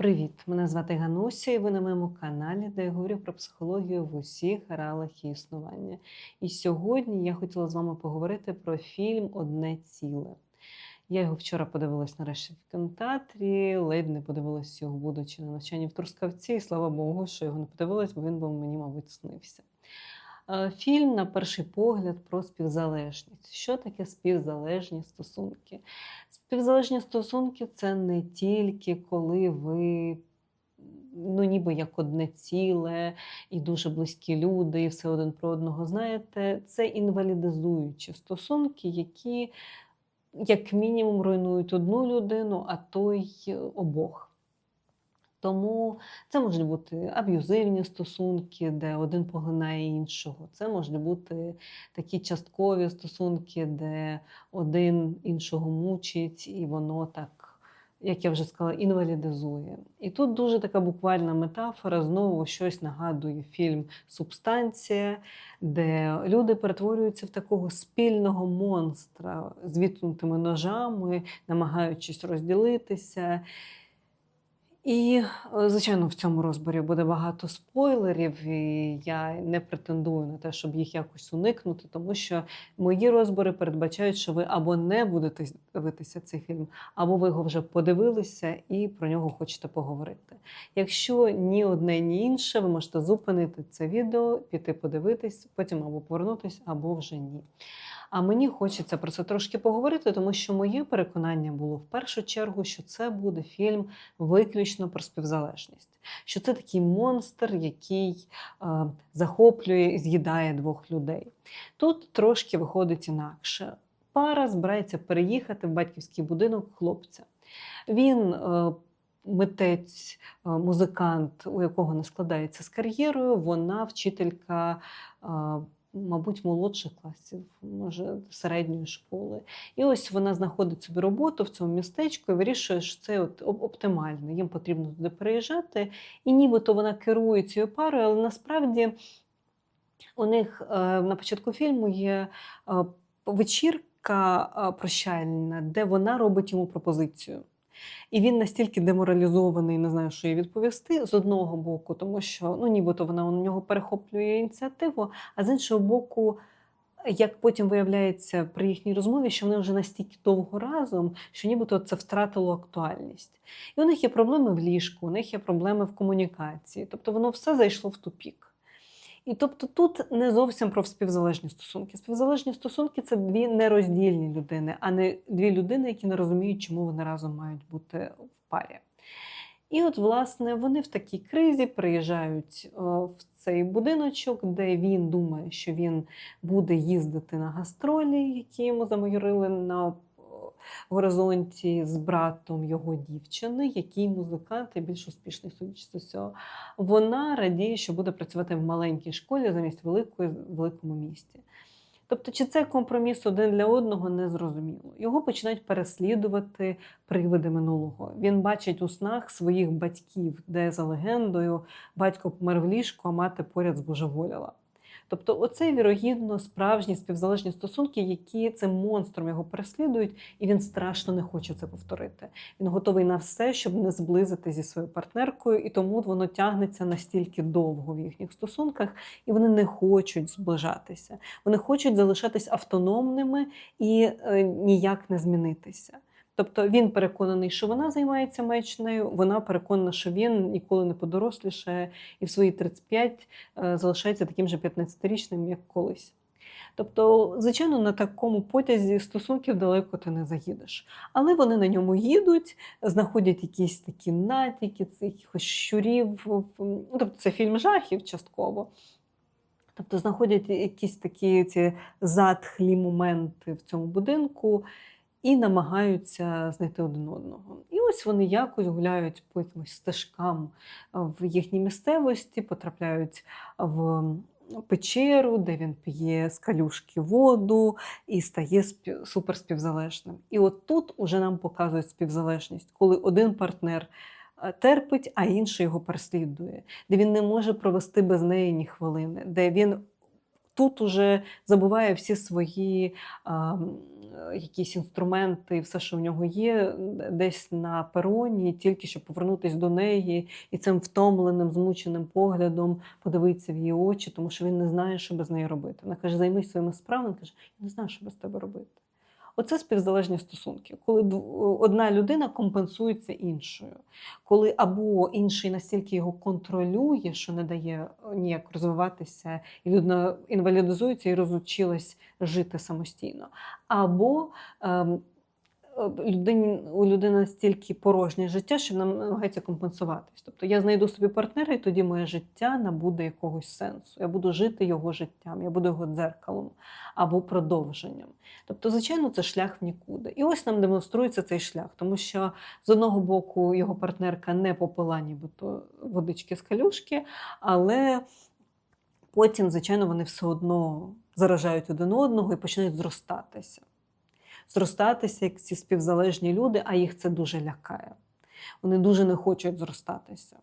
Привіт! Мене звати Гануся, і ви на моєму каналі, де я говорю про психологію в усіх реалах її існування. І сьогодні я хотіла з вами поговорити про фільм Одне ціле. Я його вчора подивилась нарешті в кінотеатрі, ледь не подивилась його, будучи на навчанні в Трускавці, і слава Богу, що його не подивилась, бо він би мені, мабуть, снився. Е, Фільм, на перший погляд, про співзалежність. Що таке співзалежні стосунки? Співзалежні стосунки це не тільки коли ви ну, ніби як одне ціле, і дуже близькі люди, і все один про одного знаєте. Це інвалідизуючі стосунки, які, як мінімум, руйнують одну людину, а то й обох. Тому це можуть бути аб'юзивні стосунки, де один поглинає іншого. Це можуть бути такі часткові стосунки, де один іншого мучить, і воно так, як я вже сказала, інвалідизує. І тут дуже така буквальна метафора, знову щось нагадує фільм Субстанція, де люди перетворюються в такого спільного монстра з відкнутими ножами, намагаючись розділитися. І, е, звичайно, в цьому розборі буде багато спойлерів, і я не претендую на те, щоб їх якось уникнути, тому що мої розбори передбачають, що ви або не будете дивитися цей фільм, або ви його вже подивилися і про нього хочете поговорити. Якщо ні одне, ні інше, ви можете зупинити це відео, піти подивитись, потім або повернутися, або вже ні. А мені хочеться про це трошки поговорити, тому що моє переконання було в першу чергу, що це буде фільм виключно про співзалежність. Що це такий монстр, який е, захоплює і з'їдає двох людей. Тут трошки виходить інакше. Пара збирається переїхати в батьківський будинок хлопця. Він е, митець, е, музикант, у якого не складається з кар'єрою, вона вчителька. Е, мабуть, молодших класів, може, середньої школи. І ось вона знаходить собі роботу в цьому містечку і вирішує, що це от оптимально. Їм потрібно туди переїжджати. І нібито вона керує цією парою, але насправді у них е, на початку фільму є е, вечірка е, прощальна, де вона робить йому пропозицію. І він настільки деморалізований, не знає, що їй відповісти з одного боку, тому що ну, нібито вона у нього перехоплює ініціативу, а з іншого боку, як потім виявляється при їхній розмові, що вони вже настільки довго разом, що нібито це втратило актуальність. І у них є проблеми в ліжку, у них є проблеми в комунікації. Тобто воно все зайшло в тупік. І тобто тут не зовсім про співзалежні стосунки. Співзалежні стосунки це дві нероздільні людини, а не дві людини, які не розуміють, чому вони разом мають бути в парі. І от, власне, вони в такій кризі приїжджають в цей будиночок, де він думає, що він буде їздити на гастролі, які йому замайорили на горизонті з братом його дівчини, який музикант і більш успішний судячи з усього. Вона радіє, що буде працювати в маленькій школі замість великої великому місті. Тобто, чи це компроміс один для одного, не зрозуміло. Його починають переслідувати привиди минулого. Він бачить у снах своїх батьків, де за легендою батько помер в ліжку, а мати поряд збожеволіла. Тобто, оце вірогідно справжні співзалежні стосунки, які цим монстром його переслідують, і він страшно не хоче це повторити. Він готовий на все, щоб не зблизити зі своєю партнеркою, і тому воно тягнеться настільки довго в їхніх стосунках, і вони не хочуть зближатися. Вони хочуть залишатись автономними і е, ніяк не змінитися. Тобто він переконаний, що вона займається маячнею, вона переконана, що він ніколи не подорослішає і в свої 35 е, залишається таким же 15-річним, як колись. Тобто, звичайно, на такому потязі стосунків далеко ти не заїдеш. Але вони на ньому їдуть, знаходять якісь такі натяки, якихось щурів. Ну, тобто це фільм жахів частково. Тобто знаходять якісь такі ці затхлі моменти в цьому будинку і намагаються знайти один одного. І ось вони якось гуляють по якимось стежкам в їхній місцевості, потрапляють в печеру, де він п'є з калюшки воду і стає суперспівзалежним. І от тут уже нам показують співзалежність, коли один партнер. Терпить, а інший його переслідує, де він не може провести без неї ні хвилини, де він тут уже забуває всі свої а, е, якісь інструменти, все, що в нього є, десь на пероні, тільки щоб повернутися до неї і цим втомленим, змученим поглядом подивитися в її очі, тому що він не знає, що без неї робити. Вона каже: займись своїми справами. Він каже, я не знаю, що без тебе робити. Оце співзалежні стосунки, коли одна людина компенсується іншою, коли або інший настільки його контролює, що не дає ніяк розвиватися, і людина інвалідизується і розучилась жити самостійно, або ем, людині, у людини настільки порожнє життя, що вона намагається компенсуватись. Тобто я знайду собі партнера, і тоді моє життя набуде якогось сенсу. Я буду жити його життям, я буду його дзеркалом або продовженням. Тобто, звичайно, це шлях в нікуди. І ось нам демонструється цей шлях, тому що з одного боку його партнерка не попила нібито водички з калюшки, але потім, звичайно, вони все одно заражають один одного і починають зростатися. Зростатися як ці співзалежні люди, а їх це дуже лякає. Вони дуже не хочуть зростатися.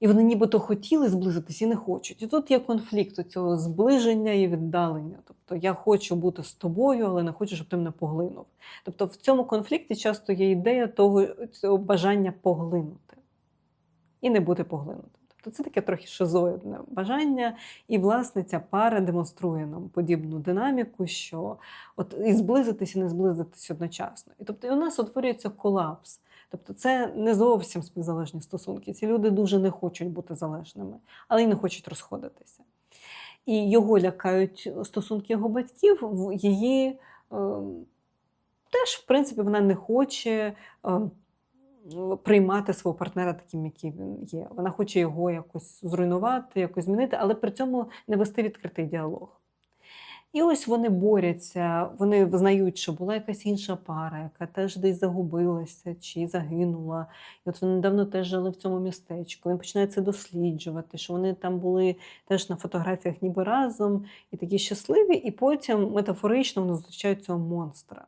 І вони нібито хотіли зблизитися і не хочуть. І тут є конфлікт у цього зближення і віддалення. Тобто я хочу бути з тобою, але не хочу, щоб ти мене поглинув. Тобто в цьому конфлікті часто є ідея того цього бажання поглинути і не бути поглинутим. Тобто це таке трохи шизоїдне бажання. І, власне, ця пара демонструє нам подібну динаміку, що от і зблизитись, і не зблизитись одночасно. І тобто і у нас утворюється колапс. Тобто це не зовсім співзалежні стосунки. Ці люди дуже не хочуть бути залежними, але й не хочуть розходитися. І його лякають стосунки його батьків, її е, теж, в принципі, вона не хоче е, приймати свого партнера таким, який він є. Вона хоче його якось зруйнувати, якось змінити, але при цьому не вести відкритий діалог. І ось вони борються, вони визнають, що була якась інша пара, яка теж десь загубилася чи загинула. І от вони недавно теж жили в цьому містечку. Він починає це досліджувати, що вони там були теж на фотографіях ніби разом і такі щасливі, і потім метафорично вони зустрічають цього монстра.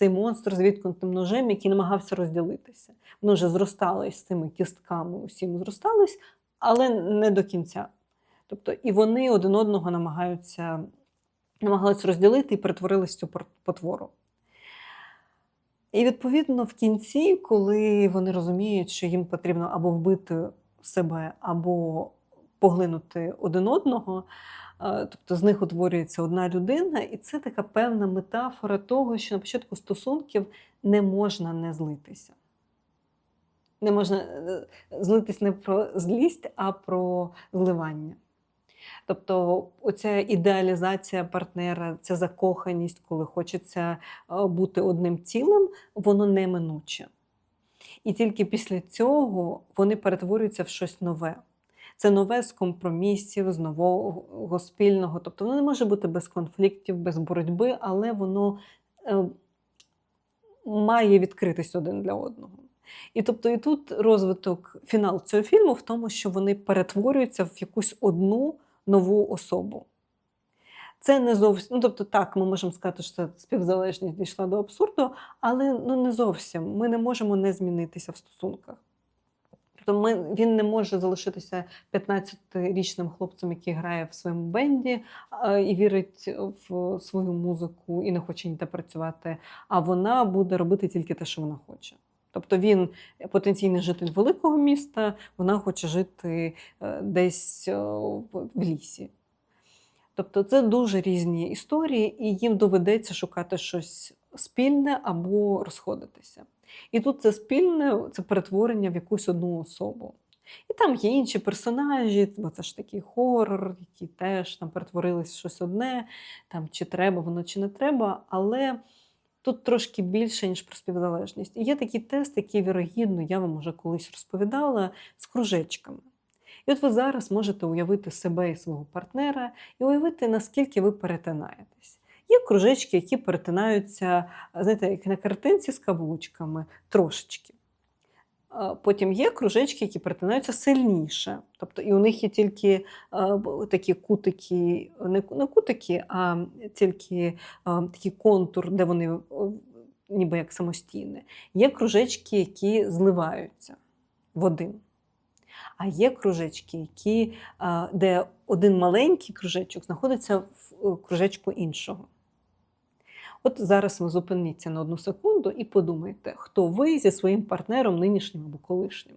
Цей монстр з відкнутим ножем, який намагався розділитися. Вони вже зростались з цими кістками, усім зростались, але не до кінця. Тобто, і вони один одного намагаються намагалися розділити і перетворились в цю потвору. І відповідно в кінці, коли вони розуміють, що їм потрібно або вбити себе, або поглинути один одного, тобто з них утворюється одна людина, і це така певна метафора того, що на початку стосунків не можна не злитися. Не можна е, злитись не про злість, а про зливання. Тобто, оця ідеалізація партнера, ця закоханість, коли хочеться е, бути одним цілим, воно неминуче. І тільки після цього вони перетворюються в щось нове. Це нове з компромісів, з нового спільного. Тобто воно не може бути без конфліктів, без боротьби, але воно е, має відкритись один для одного. І тобто, і тут розвиток фінал цього фільму в тому, що вони перетворюються в якусь одну нову особу. Це не зовсім, ну тобто, так, ми можемо сказати, що співзалежність дійшла до абсурду, але ну не зовсім. Ми не можемо не змінитися в стосунках. Тобто ми, він не може залишитися 15-річним хлопцем, який грає в своєму бенді і вірить в свою музику і не хоче ніде працювати. А вона буде робити тільки те, що вона хоче. Тобто він потенційний житель великого міста, вона хоче жити е, десь е, в лісі. Тобто це дуже різні історії, і їм доведеться шукати щось спільне або розходитися. І тут це спільне це перетворення в якусь одну особу. І там є інші персонажі, бо це ж такий хорор, які теж там перетворились в щось одне, там чи треба воно, чи не треба, але тут трошки більше, ніж про співзалежність. І є такий тест, який, вірогідно, я вам уже колись розповідала, з кружечками. І от ви зараз можете уявити себе і свого партнера і уявити, наскільки ви перетинаєтесь. Є кружечки, які перетинаються, знаєте, як на картинці з каблучками, трошечки. Потім є кружечки, які перетинаються сильніше. Тобто, і у них є тільки а, такі кутики, не, кутики, а тільки такий контур, де вони ніби як самостійні. Є кружечки, які зливаються в один. А є кружечки, які, де один маленький кружечок знаходиться в е, кружечку іншого. От зараз ви зупиніться на одну секунду і подумайте, хто ви зі своїм партнером нинішнім або колишнім.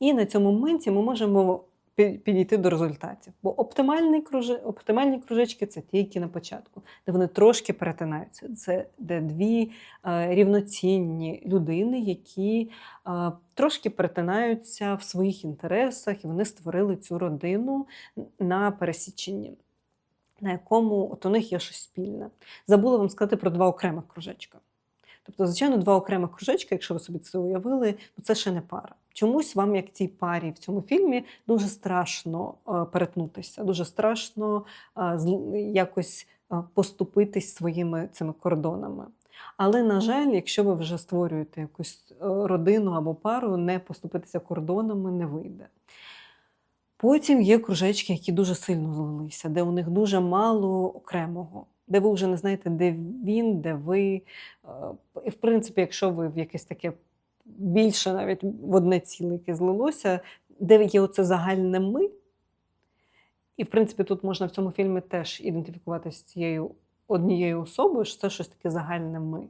І на цьому моменті ми можемо підійти до результатів. Бо оптимальні, кружи, оптимальні кружечки це ті, які на початку, де вони трошки перетинаються. Це де дві е, рівноцінні людини, які е, трошки перетинаються в своїх інтересах, і вони створили цю родину на пересіченні. На якому от у них є щось спільне. Забула вам сказати про два окремих кружечка. Тобто, звичайно, два окремих кружечка, якщо ви собі це уявили, ну це ще не пара. Чомусь вам, як цій парі в цьому фільмі, дуже страшно е, перетнутися, дуже страшно е, якось е, поступитись своїми цими кордонами. Але, на жаль, якщо ви вже створюєте якусь родину або пару, не поступитися кордонами не вийде. Потім є кружечки, які дуже сильно злилися, де у них дуже мало окремого, де ви вже не знаєте, де він, де ви. Е, І, в принципі, якщо ви в якесь таке більше навіть в одне ціле, яке злилося, де є оце загальне ми. І, в принципі, тут можна в цьому фільмі теж ідентифікуватися з цією однією особою, що це щось таке загальне ми,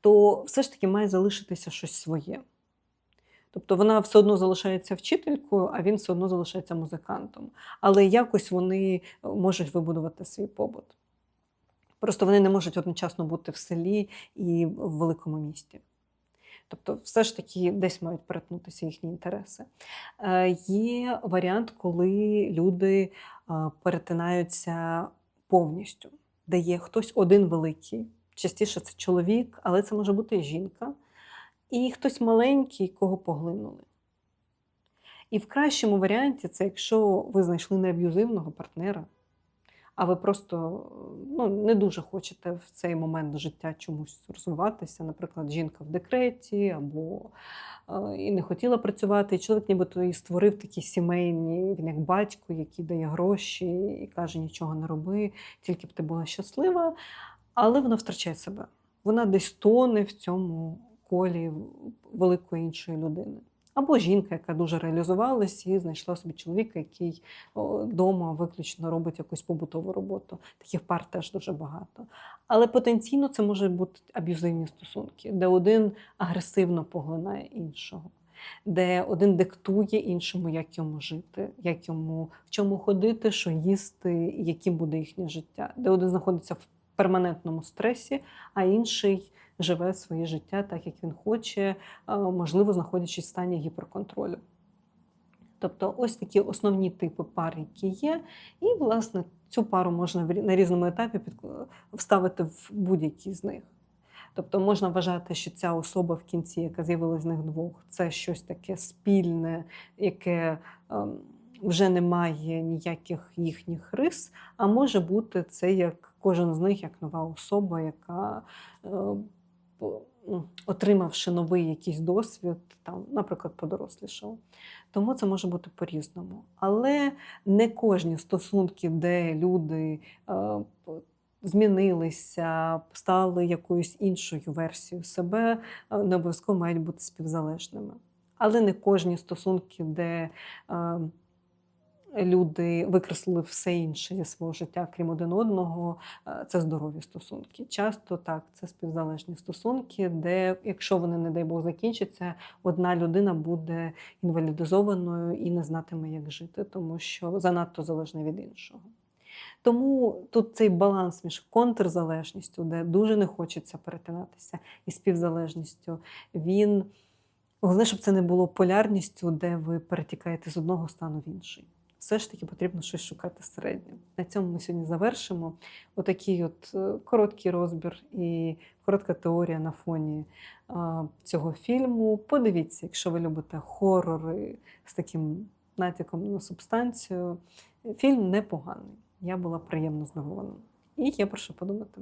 то все ж таки має залишитися щось своє. Тобто вона все одно залишається вчителькою, а він все одно залишається музикантом. Але якось вони е, можуть вибудувати свій побут. Просто вони не можуть одночасно бути в селі і в великому місті. Тобто, все ж таки десь мають перетнутися їхні інтереси. Е, Є варіант, коли люди е, перетинаються повністю, де є хтось один великий. Частіше це чоловік, але це може бути і жінка, і хтось маленький, кого поглинули. І в кращому варіанті це якщо ви знайшли неаб'юзивного партнера, а ви просто ну, не дуже хочете в цей момент життя чомусь розвиватися. Наприклад, жінка в декреті або е, і не хотіла працювати. І чоловік нібито і створив такі сімейні, він як батько, який дає гроші і каже, нічого не роби, тільки б ти була щаслива. Але вона втрачає себе. Вона десь тоне в цьому колі великої іншої людини. Або жінка, яка дуже реалізувалась і знайшла собі чоловіка, який вдома виключно робить якусь побутову роботу. Таких пар теж дуже багато. Але потенційно це може бути аб'юзивні стосунки, де один агресивно поглинає іншого, де один диктує іншому, як йому жити, як йому в чому ходити, що їсти, яким буде їхнє життя, де один знаходиться в перманентному стресі, а інший живе своє життя так, як він хоче, можливо, знаходячись в стані гіперконтролю. Тобто, ось такі основні типи пар, які є, і, власне, цю пару можна на різному етапі вставити в будь-який з них. Тобто можна вважати, що ця особа в кінці, яка з'явилася з них двох, це щось таке спільне, яке ем, вже не має ніяких їхніх рис, а може бути це як кожен з них як нова особа, яка, е, отримавши новий якийсь досвід, там, наприклад, подорослішав. Тому це може бути по-різному. Але не кожні стосунки, де люди е, змінилися, стали якоюсь іншою версією себе, е, не обов'язково мають бути співзалежними. Але не кожні стосунки, де е, люди викреслили все інше зі свого життя, крім один одного, е, це здорові стосунки. Часто так, це співзалежні стосунки, де, якщо вони, не дай Бог, закінчаться, одна людина буде інвалідизованою і не знатиме, як жити, тому що занадто залежна від іншого. Тому тут цей баланс між контрзалежністю, де дуже не хочеться перетинатися, і співзалежністю, він головне, щоб це не було полярністю, де ви перетікаєте з одного стану в інший. Все ж таки потрібно щось шукати середнє. На цьому ми сьогодні завершимо. Отакий от е, короткий розбір і коротка теорія на фоні цього фільму. Подивіться, якщо ви любите хорори з таким натяком на субстанцію. Фільм непоганий. Я була приємно здивована. І є про що подумати.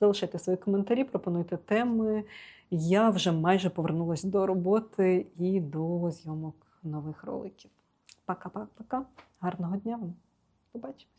Залишайте свої коментарі, пропонуйте теми. Я вже майже повернулася до роботи і до зйомок нових роликів. Пока-пока. Гарного дня вам. Побачимось.